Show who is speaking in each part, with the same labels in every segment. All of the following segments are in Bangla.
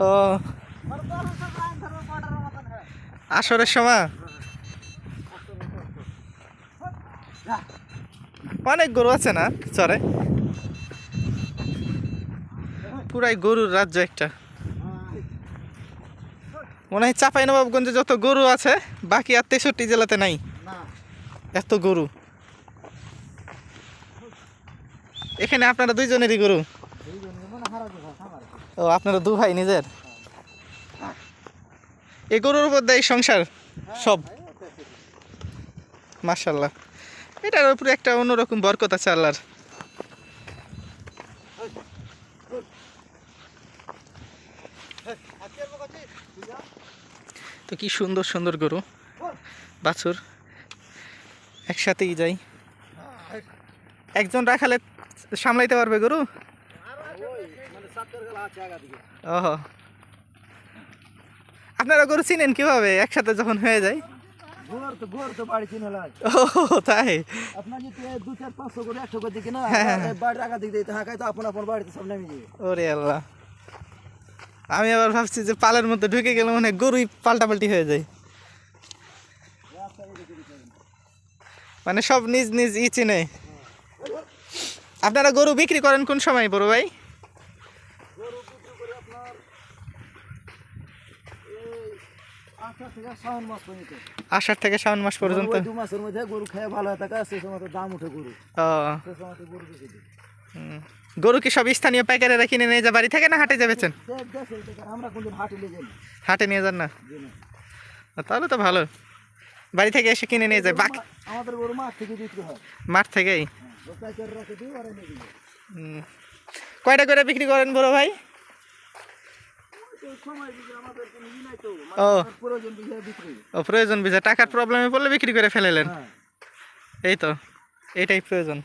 Speaker 1: ও। আসরের সময় অনেক গরু আছে না? চরে। পুরাই গরুর রাজ্য একটা। মনে হয় চাপাই নবাবগঞ্জে যত গরু আছে বাকি আর তেষট্টি জেলাতে নাই। এত গরু। এখানে আপনারা দুইজনেরই গরু? ও, আপনারা দু ভাই নিজের? এই গরুর উপর দেয় সংসার সব? মার্শাল্লাহ এটার উপরে একটা অন্যরকম বরকত আছে আল্লাহর। তো কি সুন্দর সুন্দর গরু। বাছুর। একসাথেই যাই। একজন রাখালে সামলাইতে পারবে গরু? ওহ। আপনারা গরু চিনেন কীভাবে? একসাথে যখন হয়ে যায়? তাই? আমি আবার ভাবছি যে পালের মধ্যে ঢুকে গেলে মানে গরুই পাল্টাপাল্টি হয়ে যায়। মানে সব নিজ নিজ ই চিনে। আপনারা গরু বিক্রি করেন কোন সময় বড় ভাই?
Speaker 2: আষাঢ় থেকে শ্রাবণ মাস পর্যন্ত। দু মাসের মধ্যে গরু খেয়ে ভালো থাকে সময় দাম উঠে গরু। গরু
Speaker 1: কি সব স্থানীয় পাইকারেরা কিনে নিয়ে যা বাড়ি থেকে না হাটে যাবেছেন।
Speaker 2: হাটে নিয়ে
Speaker 1: যান না। তাহলে তো ভালো। বাড়ি থেকে এসে কিনে নিয়ে যায়। বাকি
Speaker 2: আমাদের গরু মাঠ থেকে বিক্রি হয়।
Speaker 1: মাঠ থেকেই?
Speaker 2: হ্যাঁ।
Speaker 1: কয়টা করে বিক্রি করেন বড় ভাই?
Speaker 2: মানে
Speaker 1: ও।
Speaker 2: প্রয়োজন
Speaker 1: প্রয়োজন টাকার প্রবলেমে পড়লে বিক্রি করে ফেলেলেন
Speaker 2: হ্যাঁ।
Speaker 1: এই তো এটাই প্রয়োজন।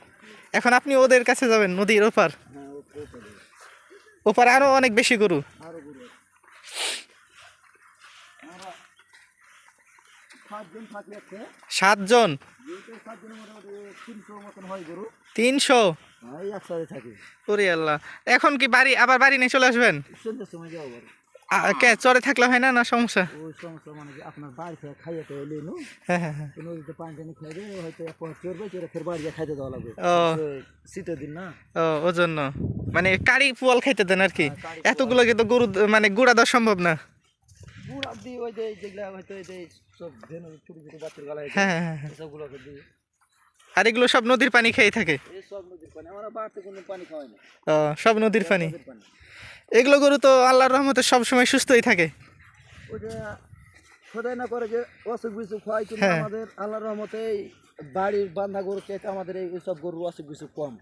Speaker 1: এখন আপনি ওদের কাছে যাবেন নদীর ওপার।
Speaker 2: দেবে
Speaker 1: ওপারে। আরও অনেক বেশি গরু
Speaker 2: আরও গরু আছে। আমরা সাতজন তিনশো?
Speaker 1: ওরে আল্লাহ। এখন কি বাড়ি আবার বাড়ি নিয়ে চলে আসবেন? কে চরে থাকলে হয় না না সমস্যা?
Speaker 2: ওই সমস্যা মানে আপনার বাড়ি থেকে খাইয়ে তো এলে নু?
Speaker 1: হ্যাঁ হ্যাঁ হ্যাঁ।
Speaker 2: নদীতে পানি টানি খাই হয়তো পর চড়বে চড়ে ফের বাড়ি খাইতে দেওয়া লাগবে।
Speaker 1: ও।
Speaker 2: শীতের দিন না?
Speaker 1: ও ওই জন্য মানে কারি পোয়াল খাইতে দেন আর কি। এতগুলো কিন্তু গরু মানে গুড়া দেওয়া সম্ভব না।
Speaker 2: দিই ওই যে যেগুলা হয়তো এই যে সব ধেনু ছোট ছোট বাচ্চার গালায়
Speaker 1: হ্যাঁ হ্যাঁ হ্যাঁ।
Speaker 2: দিই
Speaker 1: আর এগুলো সব নদীর পানি খেয়ে থাকে?
Speaker 2: সব নদীর পানি আমরা কোনো পানি খাওয়াই না।
Speaker 1: সব নদীর পানি?
Speaker 2: পানি।
Speaker 1: এগুলো গরু তো আল্লাহর রহমতে সবসময় সুস্থই থাকে।
Speaker 2: খোদাই না করে যে অসুখ বিসুখ হয় কিন্তু
Speaker 1: হ্যাঁ।
Speaker 2: আমাদের আল্লাহর রহমতে বাড়ির বান্ধা গরু চাইতে আমাদের এই সব গরুর অসুখ বিসুখ কম।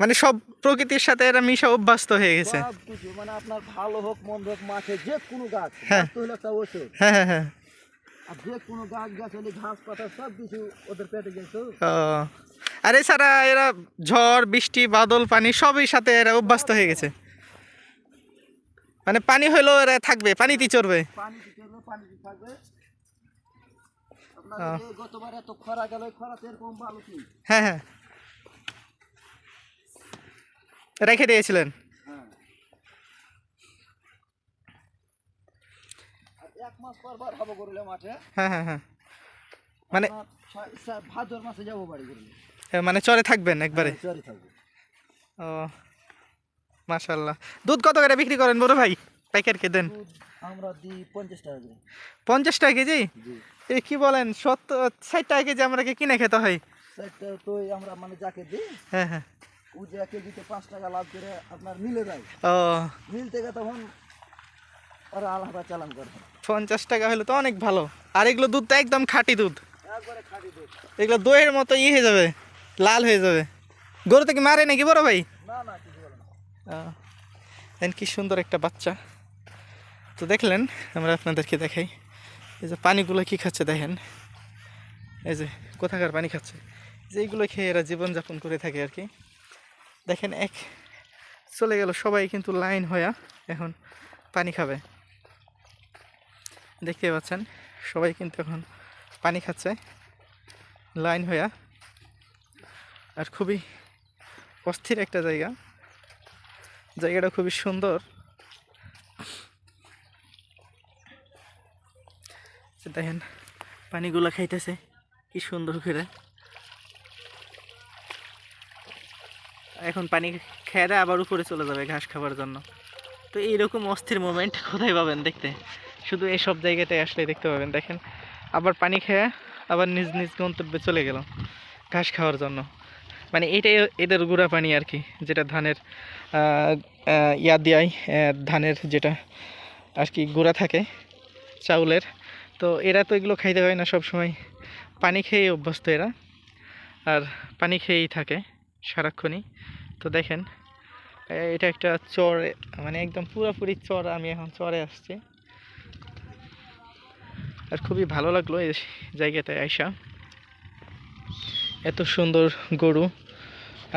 Speaker 1: মানে সব প্রকৃতির সাথে এরা মিশা অভ্যস্ত হয়ে গেছে।
Speaker 2: সব কিছু মানে আপনার ভালো হোক মন্দ হোক মাঠে যে কোনো গাছ
Speaker 1: হ্যাঁ।
Speaker 2: গাছ তো হলো একটা ওষুধ।
Speaker 1: হ্যাঁ হ্যাঁ হ্যাঁ।
Speaker 2: আর যে কোনো গাছ গাছ হলে ঘাস পাতা সব কিছু ওদের পেটে গেছে
Speaker 1: আর এছাড়া এরা ঝড় বৃষ্টি বাদল পানি সবই সাথে এরা অভ্যস্ত হয়ে গেছে। মানে পানি হইলেও এরা থাকবে পানিতেই চড়বে।
Speaker 2: দিতে থাকবে। গতবার এত খরা গেল খরাতে এরকম ভালো কি
Speaker 1: হ্যাঁ হ্যাঁ। রেখে দিয়েছিলেন
Speaker 2: হ্যাঁ।
Speaker 1: হ্যাঁ হ্যাঁ মানে
Speaker 2: ভাদ্র মাসে যাব বাড়ি
Speaker 1: মানে চরে থাকবেন একবারে?
Speaker 2: চরি থাকব।
Speaker 1: ও। মাশাল্লাহ দুধ কত করে বিক্রি করেন বড় ভাই? পাইকারকে দেন?
Speaker 2: আমরা দিই পঞ্চাশ টাকা করে
Speaker 1: পঞ্চাশ টাকা কেজি? এ কি বলেন সত্তর ষাট টাকা কেজি আমরা কিনে খেতে হয়?
Speaker 2: তো আমরা মানে যাকে দিই
Speaker 1: হ্যাঁ হ্যাঁ।
Speaker 2: ও যে কেজিতে পাঁচ টাকা লাভ করে আপনার মিলে দেয়
Speaker 1: ও।
Speaker 2: মিল থেকে তখন ওরা আলাদা চালান করে।
Speaker 1: পঞ্চাশ টাকা হলে তো অনেক ভালো। আর এগুলো দুধ তো একদম খাঁটি দুধ।
Speaker 2: একবারে খাটি দুধ।
Speaker 1: এগুলো দইয়ের মতো ই হয়ে যাবে লাল হয়ে যাবে। গরু থেকে মারে নাকি বড় ভাই?
Speaker 2: না না
Speaker 1: দেন কি সুন্দর একটা বাচ্চা। তো দেখলেন, আমরা আপনাদেরকে দেখাই। এই যে পানিগুলো কি খাচ্ছে দেখেন। এই যে কোথাকার পানি খাচ্ছে। যে এইগুলো খেয়ে এরা জীবনযাপন করে থাকে আর কি। দেখেন, এক চলে গেল, সবাই কিন্তু লাইন হয়ে এখন পানি খাবে। দেখতে পাচ্ছেন, সবাই কিন্তু এখন পানি খাচ্ছে, লাইন হয়ে আর খুবই অস্থির একটা জায়গা। জায়গাটা খুবই সুন্দর। দেখেন, পানিগুলো খাইতেছে, কি সুন্দর করে। এখন পানি খেয়ে আবার উপরে চলে যাবে ঘাস খাবার জন্য। তো এইরকম অস্থির মোমেন্ট কোথায় পাবেন দেখতে? শুধু এইসব জায়গাতে আসলে দেখতে পাবেন। দেখেন, আবার পানি খেয়ে আবার নিজ নিজ গন্তব্যে চলে গেল ঘাস খাওয়ার জন্য। মানে এইটাই এদের গুঁড়া পানি আর কি, যেটা ধানের ইয়া দেয় ধানের যেটা আর কি গুঁড়া থাকে চাউলের। তো এরা তো এগুলো খাইতে হয় না সব সময় পানি খেয়েই অভ্যস্ত এরা। আর পানি খেয়েই থাকে সারাক্ষণই। তো দেখেন এটা একটা চর মানে একদম পুরোপুরি চর, আমি এখন চরে আসছি। আর খুবই ভালো লাগল এই জায়গাতে আইসা। এত সুন্দর গরু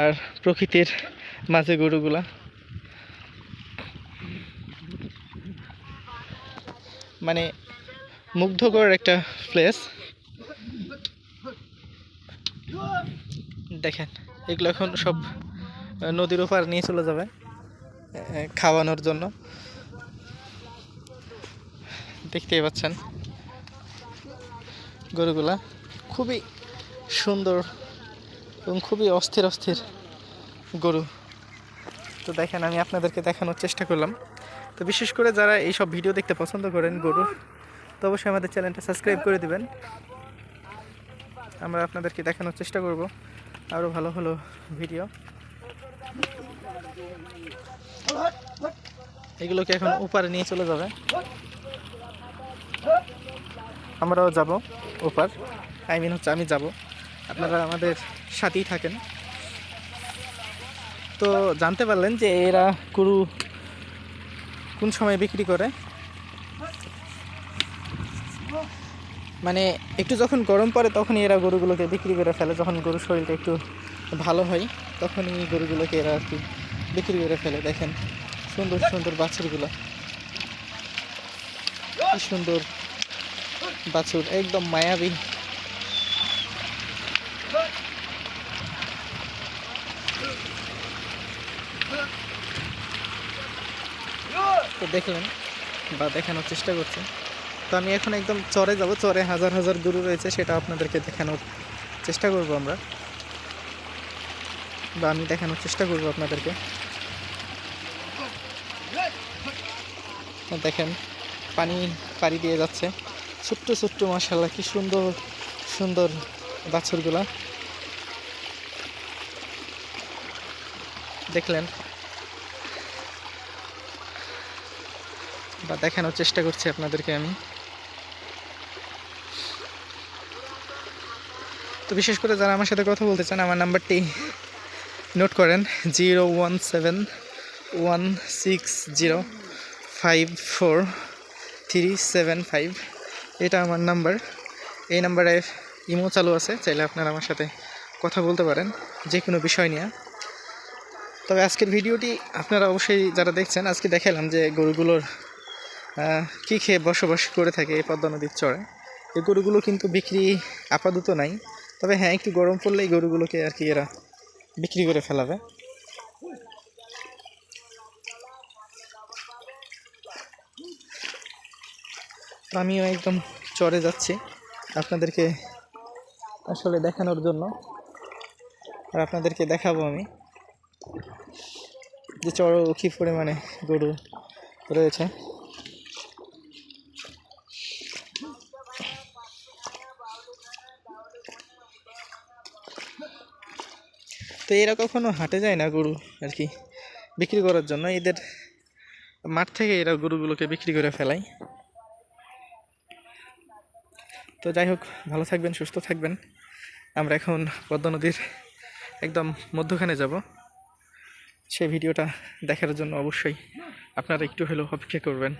Speaker 1: আর প্রকৃতির মাঝে গরুগুলা। মানে মুগ্ধকর একটা প্লেস দেখেন, এগুলো এখন সব নদীর ওপার নিয়ে চলে যাবে খাওয়ানোর জন্য। দেখতেই পাচ্ছেন গরুগুলা। খুবই সুন্দর এবং খুবই অস্থির অস্থির গরু। তো দেখেন, আমি আপনাদেরকে দেখানোর চেষ্টা করলাম। তো বিশেষ করে যারা এই সব ভিডিও দেখতে পছন্দ করেন গরুর তো অবশ্যই আমাদের চ্যানেলটা সাবস্ক্রাইব করে দিবেন। আমরা আপনাদেরকে দেখানোর চেষ্টা করব আরও ভালো ভালো ভিডিও। এগুলোকে এখন উপারে নিয়ে চলে যাবে। আমরাও যাব ওপার। আই মিন হচ্ছে আমি যাব। আপনারা আমাদের সাথেই থাকেন। তো জানতে পারলেন যে এরা গরু কোন সময় বিক্রি করে? মানে একটু যখন গরম পড়ে তখনই এরা গরুগুলোকে বিক্রি করে ফেলে। যখন গরুর শরীরটা একটু ভালো হয় তখনই গরুগুলোকে এরা আর কি বিক্রি করে ফেলে। দেখেন, সুন্দর সুন্দর বাছুরগুলো। সুন্দর বাছুর, একদম মায়াবী। তো দেখলেন বা দেখানোর চেষ্টা করছি। তো আমি এখন একদম চরে যাব, চরে হাজার হাজার গরু রয়েছে, সেটা আপনাদেরকে দেখানোর চেষ্টা করব আমরা। বা আমি দেখানোর চেষ্টা করব আপনাদেরকে। দেখেন, পানি পাড়ি দিয়ে যাচ্ছে। ছোট্ট ছোট্ট মাসাল্লাহ কি সুন্দর সুন্দর বাছুরগুলা। দেখলেন বা দেখানোর চেষ্টা করছি আপনাদেরকে আমি। তো বিশেষ করে যারা আমার সাথে কথা বলতে চান, আমার নাম্বারটি নোট করেন, zero one seven one six zero five four three seven five. এটা আমার নাম্বার। এই নাম্বারে ইমো চালু আছে, চাইলে আপনারা আমার সাথে কথা বলতে পারেন যে কোনো বিষয় নিয়ে। তবে আজকের ভিডিওটি আপনারা অবশ্যই যারা দেখছেন, আজকে দেখালাম যে গরুগুলোর কী খেয়ে বসবাস করে থাকে এই পদ্মা নদীর চরে? এই গরুগুলো কিন্তু বিক্রি আপাতত নাই। তবে হ্যাঁ একটু গরম পড়লে এই গরুগুলোকে আর কি এরা বিক্রি করে ফেলাবে। আমিও একদম চরে যাচ্ছি আপনাদেরকে আসলে দেখানোর জন্য। আর আপনাদেরকে দেখাবো আমি যে চড় কী পরিমাণে গরু রয়েছে। তো এরা কখনো হাটে যায় না গরু আর কি, বিক্রি করার জন্য। এদের মাঠ থেকে এরা গরুগুলোকে বিক্রি করে ফেলায়। তো যাই হোক, ভালো থাকবেন, সুস্থ থাকবেন। আমরা এখন পদ্মা নদীর একদম মধ্যখানে যাব। সেই ভিডিওটা দেখার জন্য অবশ্যই আপনারা একটু হলেও অপেক্ষা করবেন।